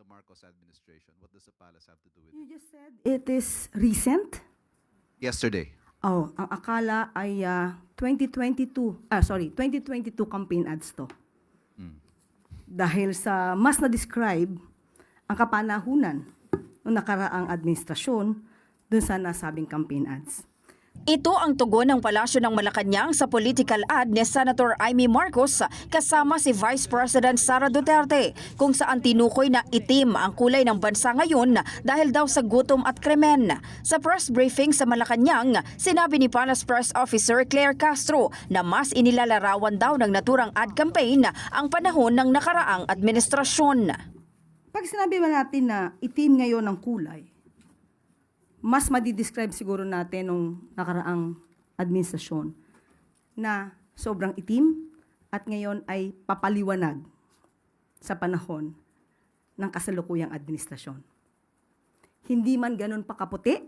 the Marcos administration. What does the palace have to do with You it? just said it is recent. Yesterday. Oh, ang akala ay ah, 2022, ah sorry, 2022 campaign ads to. Dahil sa mas na-describe ang kapanahunan ng nakaraang administrasyon dun sa nasabing campaign ads. Ito ang tugon ng palasyo ng Malacanang sa political ad ni Senator Amy Marcos kasama si Vice President Sara Duterte kung saan tinukoy na itim ang kulay ng bansa ngayon dahil daw sa gutom at krimen. Sa press briefing sa Malacanang, sinabi ni Palace Press Officer Claire Castro na mas inilalarawan daw ng naturang ad campaign ang panahon ng nakaraang administrasyon. Pag sinabi ba natin na itim ngayon ang kulay, mas madidescribe siguro natin nung nakaraang administrasyon na sobrang itim at ngayon ay papaliwanag sa panahon ng kasalukuyang administrasyon. Hindi man ganun pakaputi,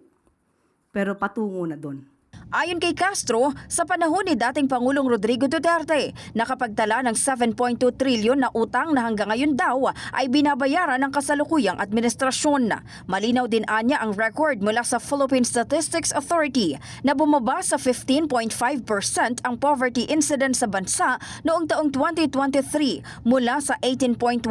pero patungo na doon. Ayon kay Castro, sa panahon ni dating Pangulong Rodrigo Duterte, nakapagtala ng 7.2 trilyon na utang na hanggang ngayon daw ay binabayaran ng kasalukuyang administrasyon. Malinaw din anya ang record mula sa Philippine Statistics Authority na bumaba sa 15.5% ang poverty incidence sa bansa noong taong 2023 mula sa 18.1%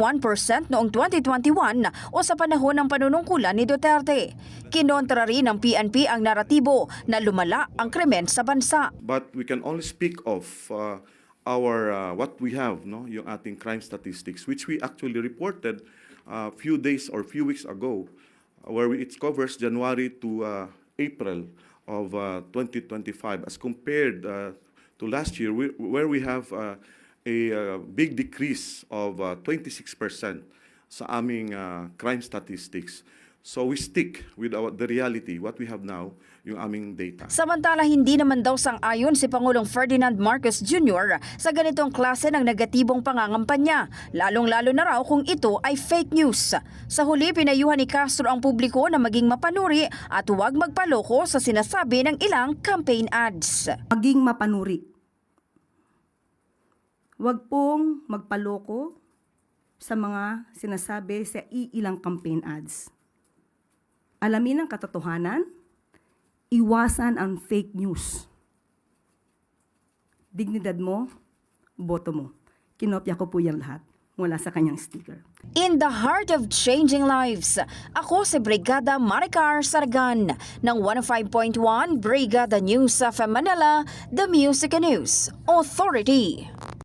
noong 2021 o sa panahon ng panunungkulan ni Duterte. Kinontra rin ng PNP ang naratibo na lumala ang krimen sa bansa. but we can only speak of uh, our uh, what we have no yung ating crime statistics which we actually reported a few days or few weeks ago uh, where we, it covers January to uh, April of uh, 2025 as compared uh, to last year we, where we have uh, a uh, big decrease of uh, 26% sa aming uh, crime statistics so we stick with our, the reality what we have now yung aming data Samantala hindi naman daw sang-ayon si Pangulong Ferdinand Marcos Jr. sa ganitong klase ng negatibong pangangampanya, lalong-lalo na raw kung ito ay fake news. Sa huli, pinayuhan ni Castro ang publiko na maging mapanuri at huwag magpaloko sa sinasabi ng ilang campaign ads. maging mapanuri. Huwag pong magpaloko sa mga sinasabi sa iilang campaign ads. Alamin ang katotohanan, iwasan ang fake news. Dignidad mo, boto mo. Kinopya ko po yan lahat mula sa kanyang sticker. In the heart of changing lives, ako si Brigada Maricar Sargan ng 105.1 Brigada News sa Manila, The Music News Authority.